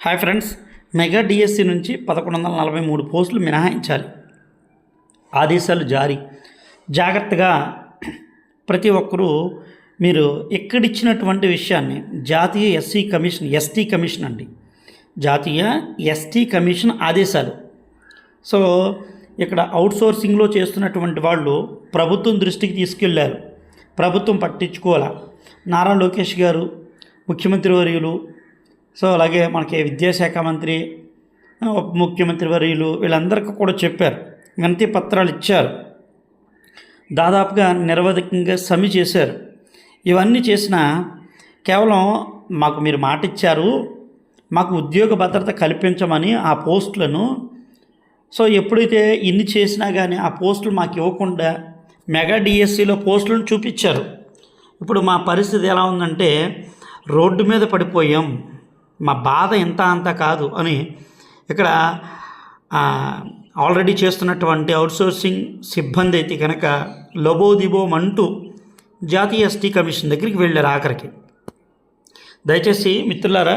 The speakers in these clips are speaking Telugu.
హాయ్ ఫ్రెండ్స్ మెగా డిఎస్సి నుంచి పదకొండు వందల నలభై మూడు పోస్టులు మినహాయించాలి. ఆదేశాలు జారీ. జాగ్రత్తగా ప్రతి ఒక్కరూ మీరు ఎక్కడిచ్చినటువంటి విషయాన్ని జాతీయ ఎస్సీ కమిషన్ ఎస్టీ కమిషన్ అండి. జాతీయ ఎస్టీ కమిషన్ ఆదేశాలు. సో ఇక్కడ అవుట్సోర్సింగ్లో చేస్తున్నటువంటి వాళ్ళు ప్రభుత్వం దృష్టికి తీసుకెళ్ళారు. ప్రభుత్వం పట్టించుకోవాలా? నారా లోకేష్ గారు ముఖ్యమంత్రి వర్యులు సో అలాగే మనకి విద్యాశాఖ మంత్రి ఉప ముఖ్యమంత్రి వర్యులు వీళ్ళందరికీ కూడా చెప్పారు వినతి పత్రాలు ఇచ్చారు. దాదాపుగా నిరవధికంగా సమి చేశారు. ఇవన్నీ చేసిన కేవలం మాకు మీరు మాట ఇచ్చారు మాకు ఉద్యోగ భద్రత కల్పించమని ఆ పోస్టులను సో ఎప్పుడైతే ఇన్ని చేసినా కానీ ఆ పోస్టులు మాకు ఇవ్వకుండా మెగా డిఎస్సిలో పోస్టులను చూపించారు. ఇప్పుడు మా పరిస్థితి ఎలా ఉందంటే రోడ్డు మీద పడిపోయాం. మా బాధ ఇంత అంత కాదు అని ఇక్కడ ఆల్రెడీ చేస్తున్నటువంటి అవుట్సోర్సింగ్ సిబ్బంది అయితే కనుక లబోదిబోమంటూ జాతీయ ఎస్టీ కమిషన్ దగ్గరికి వెళ్ళారు ఆఖరికి. దయచేసి మిత్రులారా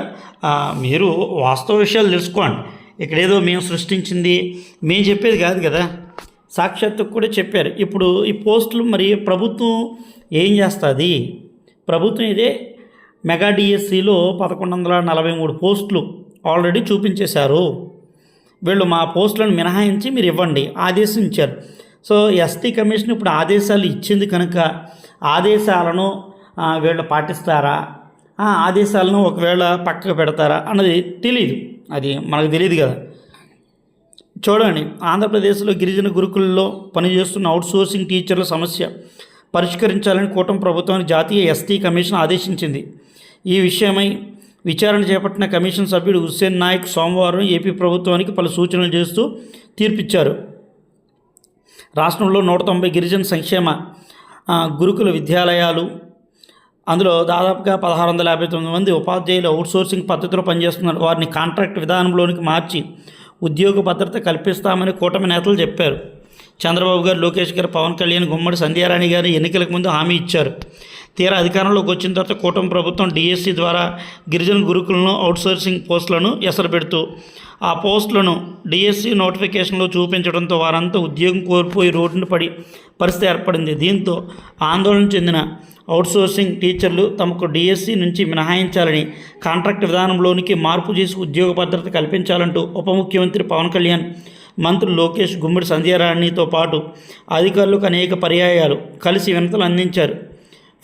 మీరు వాస్తవ విషయాలు తెలుసుకోండి. ఇక్కడ ఏదో మేము సృష్టించింది మేము చెప్పేది కాదు కదా. సాక్షాత్తు కూడా చెప్పారు. ఇప్పుడు ఈ పోస్టులు మరి ప్రభుత్వం ఏం చేస్తుంది? ప్రభుత్వం ఇదే మెగా డిఎస్సిలో పదకొండు వందల నలభై మూడు పోస్టులు ఆల్రెడీ చూపించేశారు. వీళ్ళు మా పోస్టులను మినహాయించి మీరు ఇవ్వండి ఆదేశించారు. సో ఎస్టీ కమిషన్ ఇప్పుడు ఆదేశాలు ఇచ్చింది కనుక ఆదేశాలను వీళ్ళు పాటిస్తారా? ఆ ఆదేశాలను ఒకవేళ పక్కకు పెడతారా అన్నది తెలియదు అది మనకు తెలియదు కదా. చూడండి ఆంధ్రప్రదేశ్లో గిరిజన గురుకుల్లో పనిచేస్తున్న అవుట్సోర్సింగ్ టీచర్ల సమస్య పరిష్కరించాలని కూటమి ప్రభుత్వానికి జాతీయ ఎస్టీ కమిషన్ ఆదేశించింది. ఈ విషయమై విచారణ చేపట్టిన కమిషన్ సభ్యుడు హుస్సేన్ నాయక్ సోమవారం ఏపీ ప్రభుత్వానికి పలు సూచనలు చేస్తూ తీర్పిచ్చారు. రాష్ట్రంలో నూట తొంభై గిరిజన సంక్షేమ గురుకుల విద్యాలయాలు అందులో దాదాపుగా పదహారు వందల యాభై తొమ్మిది మంది ఉపాధ్యాయులు అవుట్సోర్సింగ్ పద్ధతిలో పనిచేస్తున్నారు. వారిని కాంట్రాక్ట్ విధానంలోనికి మార్చి ఉద్యోగ భద్రత కల్పిస్తామని కూటమి నేతలు చెప్పారు. చంద్రబాబు గారు లోకేష్ గారు పవన్ కళ్యాణ్ గుమ్మడి సంధ్యారాణి గారు ఎన్నికలకు ముందు హామీ ఇచ్చారు. తీరా అధికారంలోకి వచ్చిన తర్వాత కూటమి ప్రభుత్వం డిఎస్సి ద్వారా గిరిజన గురుకులను అవుట్సోర్సింగ్ పోస్టులను ఎసరపెడుతూ ఆ పోస్టులను డిఎస్సి నోటిఫికేషన్లో చూపించడంతో వారంతా ఉద్యోగం కోల్పోయి రోడ్డున పడి పరిస్థితి ఏర్పడింది. దీంతో ఆందోళన చెందిన అవుట్సోర్సింగ్ టీచర్లు తమకు డిఎస్సి నుంచి మినహాయించాలని కాంట్రాక్ట్ విధానంలోనికి మార్పు చేసి ఉద్యోగ భద్రత కల్పించాలంటూ ఉప ముఖ్యమంత్రి పవన్ కళ్యాణ్ మంత్రులు లోకేష్ గుమ్మడి సంధ్యారాణితో పాటు అధికారులకు అనేక పర్యాయాలు కలిసి వినతులు అందించారు.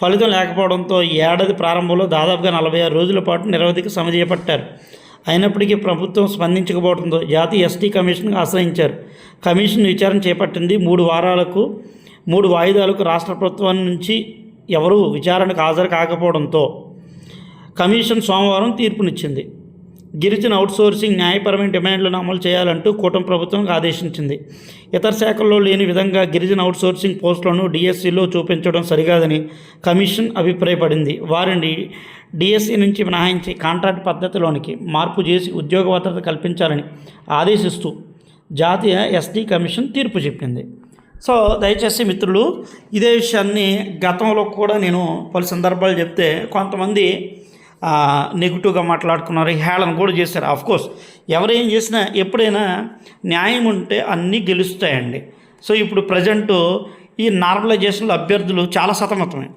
ఫలితం లేకపోవడంతో ఈ ఏడాది ప్రారంభంలో దాదాపుగా నలభై ఆరు రోజుల పాటు నిరవధిక సమ చేపట్టారు. అయినప్పటికీ ప్రభుత్వం స్పందించకపోవడంతో జాతీయ ఎస్టీ కమిషన్కు ఆశ్రయించారు. కమిషన్ విచారణ చేపట్టింది. మూడు వారాలకు మూడు వాయిదాలకు రాష్ట్ర ప్రభుత్వం నుంచి ఎవరూ విచారణకు హాజరు కాకపోవడంతో కమిషన్ సోమవారం తీర్పునిచ్చింది. గిరిజన అవుట్సోర్సింగ్ న్యాయపరమైన డిమాండ్లను అమలు చేయాలంటూ కూటమి ప్రభుత్వం ఆదేశించింది. ఇతర శాఖల్లో లేని విధంగా గిరిజన అవుట్సోర్సింగ్ పోస్టులను డిఎస్సిలో చూపించడం సరికాదని కమిషన్ అభిప్రాయపడింది. వారిని డిఎస్సి నుంచి మినహాయించి కాంట్రాక్ట్ పద్ధతిలోనికి మార్పు చేసి ఉద్యోగ భద్రత కల్పించాలని ఆదేశిస్తూ జాతీయ ఎస్టీ కమిషన్ తీర్పు చెప్పింది. సో దయచేసి మిత్రులు ఇదే విషయాన్ని గతంలో కూడా నేను పలు సందర్భాలు చెప్తే కొంతమంది నెగిటివ్గా మాట్లాడుకున్నారు. హేళన కూడా చేశారు. అఫ్కోర్స్ ఎవరేం చేసినా ఎప్పుడైనా న్యాయం ఉంటే అన్నీ గెలుస్తాయండి. సో ఇప్పుడు ప్రజెంటు ఈ నార్మలైజేషన్లో అభ్యర్థులు చాలా సతమతమే.